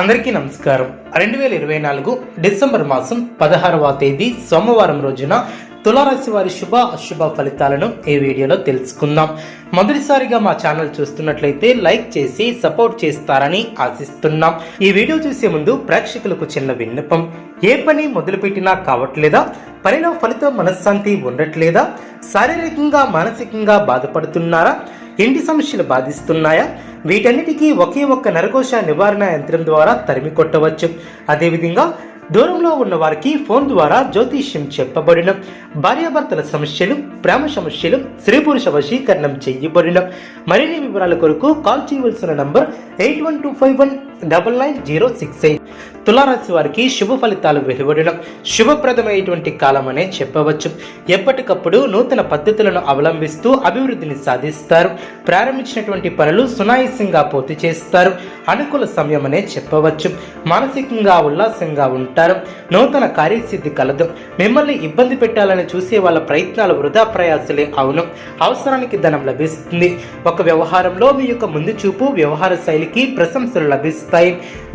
అందరికీ నమస్కారం. రెండు వేల ఇరవై నాలుగు డిసెంబర్ మాసం పదహారవ తేదీ సోమవారం రోజున తులారాశి వారి శుభ అశుభ ఫలితాలను ఈ వీడియోలో తెలుసుకుందాం. మొదటిసారిగా మా ఛానల్ చూస్తున్నట్లయితే లైక్ చేసి సపోర్ట్ చేస్తారని ఆశిస్తున్నాం. ఈ వీడియో చూసే ముందు ప్రేక్షకులకు చిన్న విన్నపం. ఏ పని మొదలుపెట్టినా కావట్లేదా? పనిలో ఫలితం మనశ్శాంతి ఉండట్లేదా? శారీరకంగా మానసికంగా బాధపడుతున్నారా? ఇంటి సమస్యలు బాధిస్తున్నాయా? వీటన్నిటికీ ఒకే ఒక్క నరకోశ నివారణ యంత్రం ద్వారా తరిమి కొట్టవచ్చు. అదేవిధంగా దూరంలో ఉన్న వారికి ఫోన్ ద్వారా జ్యోతిష్యం చెప్పబడిన భార్యాభర్తల సమస్యలు ప్రేమ సమస్యలు స్త్రీ పురుష వశీకరణం చేయబడిన. మరిన్ని వివరాల కొరకు కాల్ చేయవలసిన number eight one two five one double nine zero six eight తులారాశి వారికి శుభ ఫలితాలు వెలువడడం శుభప్రదమైనటువంటి కాలం అనే చెప్పవచ్చు. ఎప్పటికప్పుడు నూతన పద్ధతులను అవలంబిస్తూ అభివృద్ధిని సాధిస్తారు. ప్రారంభించినటువంటి పనులు సునాయాసంగా పూర్తి చేస్తారు. అనుకూల సమయం అనే చెప్పవచ్చు. మానసికంగా ఉల్లాసంగా ఉంటారు. నూతన కార్యసిద్ధి కలదు. మిమ్మల్ని ఇబ్బంది పెట్టాలని చూసే వాళ్ళ ప్రయత్నాలు వృధా ప్రయాసలే అవును. అవసరానికి ధనం లభిస్తుంది. ఒక వ్యవహారంలో మీ యొక్క ముందు చూపు వ్యవహార శైలికి ప్రశంసలు లభిస్తాయి.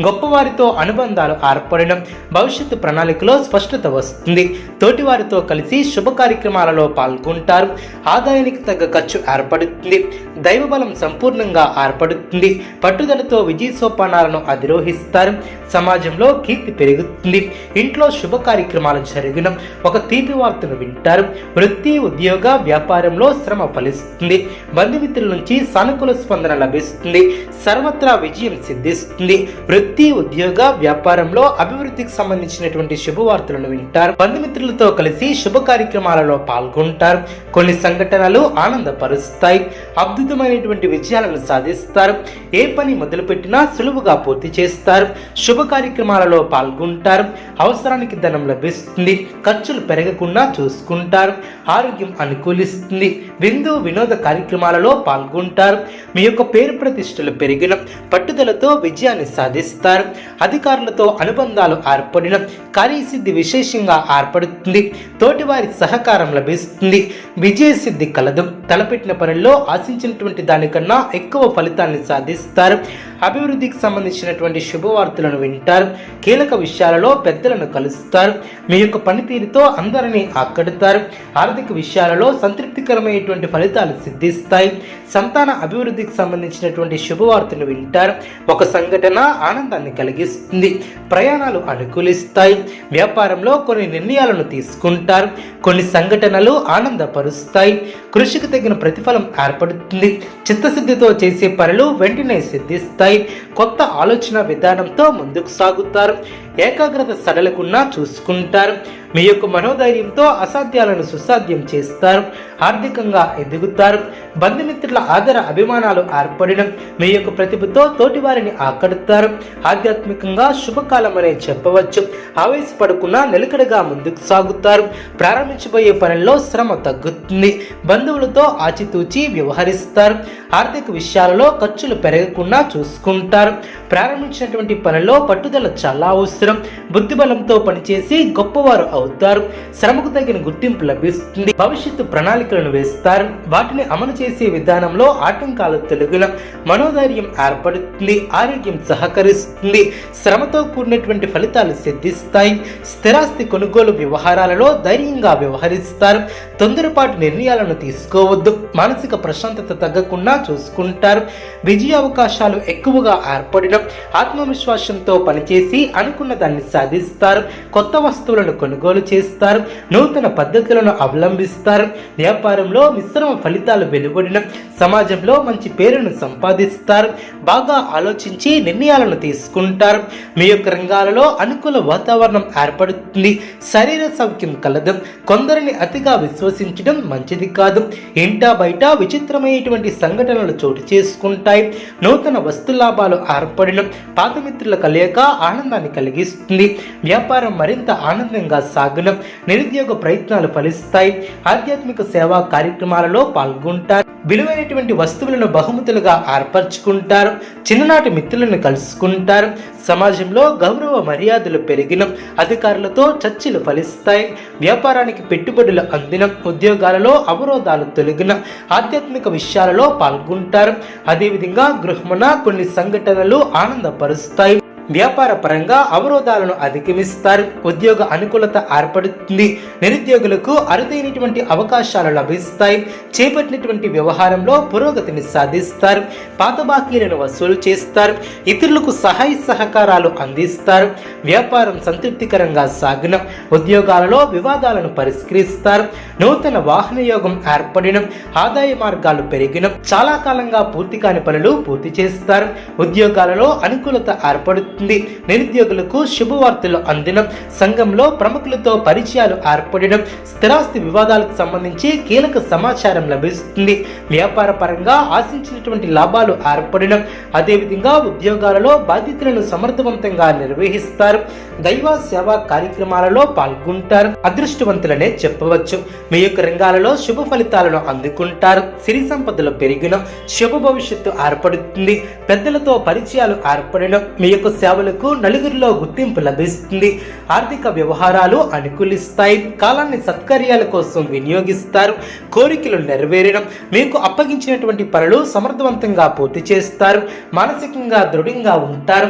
గొప్పవారితో అనుబంధాలు ఏర్పడడం భవిష్యత్తు ప్రణాళికలో స్పష్టత వస్తుంది. తోటివారితో కలిసి శుభ కార్యక్రమాలలో పాల్గొంటారు. ఆదాయానికి తగ్గ ఖర్చు ఏర్పడుతుంది. దైవబలం సంపూర్ణంగా ఏర్పడుతుంది. పట్టుదలతో విజయ సోపానాలను అధిరోహిస్తారు. సమాజంలో కీర్తి పెరుగుతుంది. ఇంట్లో శుభ కార్యక్రమాలు జరిగిన ఒక తీపి వార్తను వింటారు. వృత్తి ఉద్యోగ వ్యాపారంలో శ్రమ ఫలిస్తుంది. బంధుమిత్రుల నుంచి సానుకూల స్పందన లభిస్తుంది. సర్వత్రా విజయం సిద్ధిస్తుంది. వృత్తి ఉద్యోగ వ్యాపారంలో అభివృద్ధికి సంబంధించినటువంటి శుభవార్తలను వింటారు. బంధుమిత్రులతో కలిసి శుభ కార్యక్రమాలలో పాల్గొంటారు. కొన్ని సంఘటనలు ఆనందపరుస్తాయి. అద్భుతమైనటువంటి విజయాలను సాధిస్తారు. ఏ పని మొదలుపెట్టినా సులువుగా పూర్తి చేస్తారు. శుభ కార్యక్రమాలలో పాల్గొంటారు. అవసరానికి ధనం లభిస్తుంది. ఖర్చులు పెరగకుండా చూసుకుంటారు. ఆరోగ్యం అనుకూలిస్తుంది. విందు వినోద కార్యక్రమాలలో పాల్గొంటారు. మీ యొక్క పేరు ప్రతిష్టలు పెరిగిన పట్టుదలతో విజయాన్ని సాధిస్తారు. అధికారులతో అనుబంధాలు ఏర్పడిన కార్యసిద్ధి విశేషంగా ఏర్పడుతుంది. తోటివారి సహకారం లభిస్తుంది. విజయసిద్ధి కలదు. తలపెట్టిన పనుల్లో ఆశించినటువంటి దానికన్నా ఎక్కువ ఫలితాన్ని సాధిస్తారు. అభివృద్ధికి సంబంధించినటువంటి శుభవార్తలను వింటారు. కీలక విషయాలలో పెద్దలను కలుస్తారు. మీ యొక్క పనితీరుతో అందరినీ ఆకడతారు ఆర్థిక విషయాలలో సంతృప్తికరమైనటువంటి ఫలితాలు సిద్ధిస్తాయి. సంతాన అభివృద్ధికి సంబంధించినటువంటి శుభవార్తను వింటారు. ఒక సంఘటన ఆనందాన్ని కలిగిస్తుంది. ప్రయాణాలు అనుకూలిస్తాయి. వ్యాపారంలో కొన్ని నిర్ణయాలను తీసుకుంటారు. కొన్ని సంఘటనలు ఆనందపరుస్తాయి. కృషికి తగిన ప్రతిఫలం ఏర్పడుతుంది. చిత్తశుద్ధితో చేసే పనులు వెంటనే సిద్ధిస్తాయి. కొత్త ఆలోచన విధానంతో ముందుకు సాగుతారు. ఏకాగ్రత సడలకుండా చూసుకుంటారు. మీ యొక్క మనోధైర్యంతో అసాధ్యాలను సుసాధ్యం చేస్తారు. ఆర్థికంగా ఎదుగుతారు. బంధుమిత్రుల ఆదర అభిమానాలు ఏర్పడడం మీ యొక్క ప్రతిభతో తోటివారిని ఆకడుతారు ఆధ్యాత్మికంగా శుభకాలం అనే చెప్పవచ్చు. ఆవేశపడకుండా నిలకడగా ముందుకు సాగుతారు. ప్రారంభించబోయే పనుల్లో శ్రమ తగ్గుతుంది. బంధువులతో ఆచితూచి వ్యవహరిస్తారు. ఆర్థిక విషయాలలో ఖర్చులు పెరగకుండా చూసుకుంటారు. ప్రారంభించినటువంటి పనుల్లో పట్టుదల చాలా అవసరం. బుద్ధిబలంతో పనిచేసి గొప్పవారు అవుతారు. శ్రమకు తగిన గుర్తింపు లభిస్తుంది. భవిష్యత్తు ప్రణాళికలను వేస్తారు. వాటిని అమలు చేసే విధానంలో ఆటంకాలు తొలగిన మనోధైర్యం ఏర్పడుతుంది. ఆరోగ్యం సహకరిస్తుంది. శ్రమతో కూడినటువంటి ఫలితాలు సిద్ధిస్తాయి. స్థిరాస్తి కొనుగోలు వ్యవహారాలలో ధైర్యంగా వ్యవహరిస్తారు. తొందరపాటు నిర్ణయాలను తీసుకోవద్దు. మానసిక ప్రశాంతత తగ్గకుండా చూసుకుంటారు. విజయ అవకాశాలు ఎక్కువగా ఏర్పడడం ఆత్మవిశ్వాసంతో పనిచేసి అనుకున్న దాన్ని సాధిస్తారు కొత్త వస్తువులను కొనుగోలు చేస్తారు నూతన పద్ధతులను అవలంబిస్తారు. వ్యాపారంలో మిశ్రమ ఫలితాలు వెలువడిన సమాజంలో మంచి పేరును సంపాదిస్తారు. బాగా ఆలోచించి నిర్ణయాలను తీసుకుంటారు. మీ యొక్క రంగాలలో అనుకూల వాతావరణం ఏర్పడుతుంది. శరీర సౌఖ్యం కలదు. కొందరిని అతిగా విశ్వసించడం మంచిది కాదు. ఇంటా బయట విచిత్రమైనటువంటి సంఘటనలు చోటు చేసుకుంటాయి. నూతన వస్తు లాభాలు ఏర్పడడం పాత మిత్రుల కలయిక ఆనందాన్ని కలిగిస్తుంది వ్యాపారం మరింత ఆనందంగా సాగడం నిరుద్యోగ ప్రయత్నాలు ఫలిస్తాయి. ఆధ్యాత్మిక సేవా కార్యక్రమాలలో పాల్గొంటారు. విలువైనటువంటి వస్తువులను బహుమతులుగా ఏర్పరచుకుంటారు. చిన్ననాటి మిత్రులను కలుసుకుంటారు. సమాజంలో గౌరవ మర్యాదలు పెరిగిన. అధికారులతో చర్చలు ఫలిస్తాయి. వ్యాపారానికి పెట్టుబడులు అందిన. ఉద్యోగాలలో అవరోధాలు తొలగిన. ఆధ్యాత్మిక విషయాలలో పాల్గొంటారు. అదేవిధంగా గృహమున కొన్ని సంఘటనలు ఆనందపరుస్తాయి. వ్యాపార పరంగా అవరోధాలను అధిగమిస్తారు. ఉద్యోగ అనుకూలత ఏర్పడుతుంది. నిరుద్యోగులకు అరుదైనటువంటి అవకాశాలు లభిస్తాయి. చేపట్టినటువంటి వ్యవహారంలో పురోగతిని సాధిస్తారు. పాత బాకీలను వసూలు చేస్తారు. ఇతరులకు సహాయ సహకారాలు అందిస్తారు. వ్యాపారం సంతృప్తికరంగా సాగిన. ఉద్యోగాలలో వివాదాలను పరిష్కరిస్తారు. నూతన వాహన యోగం ఏర్పడిన. ఆదాయ మార్గాలు పెరిగిన. చాలా కాలంగా పూర్తి కాని పనులు పూర్తి చేస్తారు. ఉద్యోగాలలో అనుకూలత ఏర్పడుతుంది. నిరుద్యోగులకు శుభవార్తలు అందిన. సంఘంలో ప్రముఖులతో పరిచయాలు ఏర్పడడం. స్థిరాస్తి వివాదాలకు సంబంధించి కీలక సమాచారం లభిస్తుంది. వ్యాపార పరంగా ఆశించినటువంటి లాభాలు ఏర్పడడం. అదేవిధంగా ఉద్యోగాలలో బాధ్యతలను సమర్థవంతంగా నిర్వహిస్తారు. దైవ సేవా కార్యక్రమాలలో పాల్గొంటారు. అదృష్టవంతులనే చెప్పవచ్చు. మీ యొక్క రంగాలలో శుభ ఫలితాలను అందుకుంటారు. సిరి సంపదలు పెరిగిన శుభ భవిష్యత్తు ఏర్పడుతుంది. పెద్దలతో పరిచయాలు ఏర్పడిన మీ యొక్క సేవలకు నలుగురిలో గుర్తింపు లభిస్తుంది. ఆర్థిక వ్యవహారాలు అనుకూలిస్తాయి. కాలాన్ని సత్కార్యాల కోసం వినియోగిస్తారు. కోరికలు నెరవేరడం మీకు అప్పగించినటువంటి పనులు సమర్థవంతంగా పూర్తి చేస్తారు. మానసికంగా దృఢంగా ఉంటారు.